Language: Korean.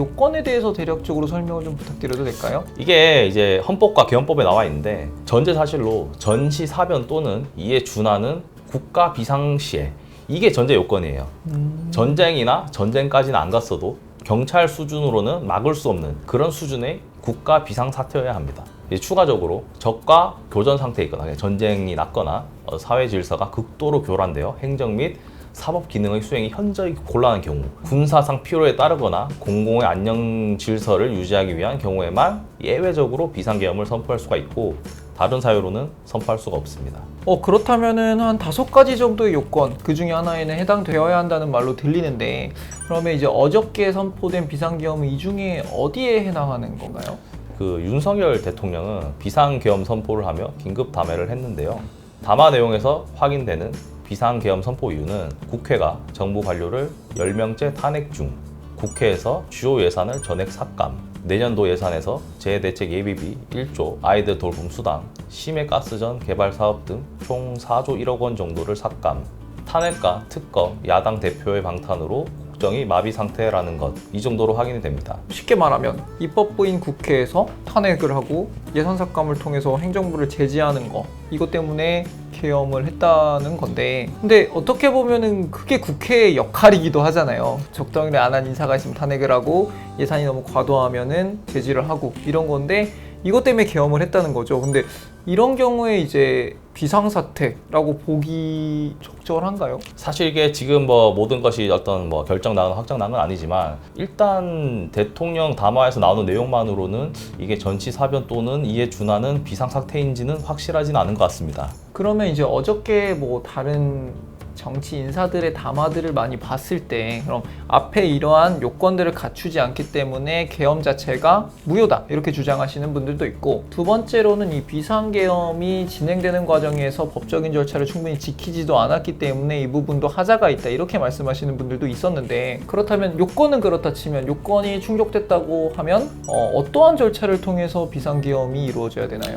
요건에 대해서 대략적으로 설명을 좀 부탁드려도 될까요? 이게 이제 헌법과 개헌법에 나와 있는데 전제 사실로 전시 사변 또는 이에 준하는 국가 비상시에 이게 전제 요건이에요. 전쟁이나 전쟁까지는 안 갔어도 경찰 수준으로는 막을 수 없는 그런 수준의 국가 비상 사태여야 합니다. 이제 추가적으로 적과 교전 상태에 있거나 전쟁이 났거나 어, 사회 질서가 극도로 교란되어 행정 및 사법 기능의 수행이 현저히 곤란한 경우, 군사상 필요에 따르거나 공공의 안녕 질서를 유지하기 위한 경우에만 예외적으로 비상계엄을 선포할 수가 있고 다른 사유로는 선포할 수가 없습니다. 어 그렇다면은 한 다섯 가지 정도의 요건 그 중에 하나에는 해당되어야 한다는 말로 들리는데 그러면 이제 어저께 선포된 비상계엄은 이 중에 어디에 해당하는 건가요? 그 윤석열 대통령은 비상계엄 선포를 하며 긴급 담회를 했는데요. 담화 내용에서 확인되는 비상계엄 선포 이유는 국회가 정부 관료를 10명째 탄핵 중 국회에서 주요 예산을 전액 삭감 내년도 예산에서 재대책 예비비 1조 아이들 돌봄 수당 심해 가스전 개발 사업 등 총 4조 1억 원 정도를 삭감. 탄핵과 특검 야당 대표의 방탄으로 국정이 마비 상태라는 것 이 정도로 확인이 됩니다. 쉽게 말하면 입법부인 국회에서 탄핵을 하고 예산 삭감을 통해서 행정부를 제지하는 거 이것 때문에 계엄을 했다는 건데 근데 어떻게 보면은 그게 국회의 역할이기도 하잖아요 적당히 안한 인사가 있으면 탄핵을 하고 예산이 너무 과도하면은 제지를 하고 이런 건데 이것 때문에 계엄을 했다는 거죠 근데 이런 경우에 이제 비상사태라고 보기 적절한가요? 사실 이게 지금 뭐 모든 것이 어떤 뭐 결정 나는 확정 난건 아니지만 일단 대통령 담화에서 나오는 내용만으로는 이게 전치 사변 또는 이에 준하는 비상 사태인지는 확실하진 않은 것 같습니다. 그러면 이제 어저께 뭐 다른 정치 인사들의 담화들을 많이 봤을 때 그럼 앞에 이러한 요건들을 갖추지 않기 때문에 계엄 자체가 무효다 이렇게 주장하시는 분들도 있고 두 번째로는 이 비상계엄이 진행되는 과정에서 법적인 절차를 충분히 지키지도 않았기 때문에 이 부분도 하자가 있다 이렇게 말씀하시는 분들도 있었는데 그렇다면 요건은 그렇다 치면 요건이 충족됐다고 하면 어, 어떠한 절차를 통해서 비상계엄이 이루어져야 되나요?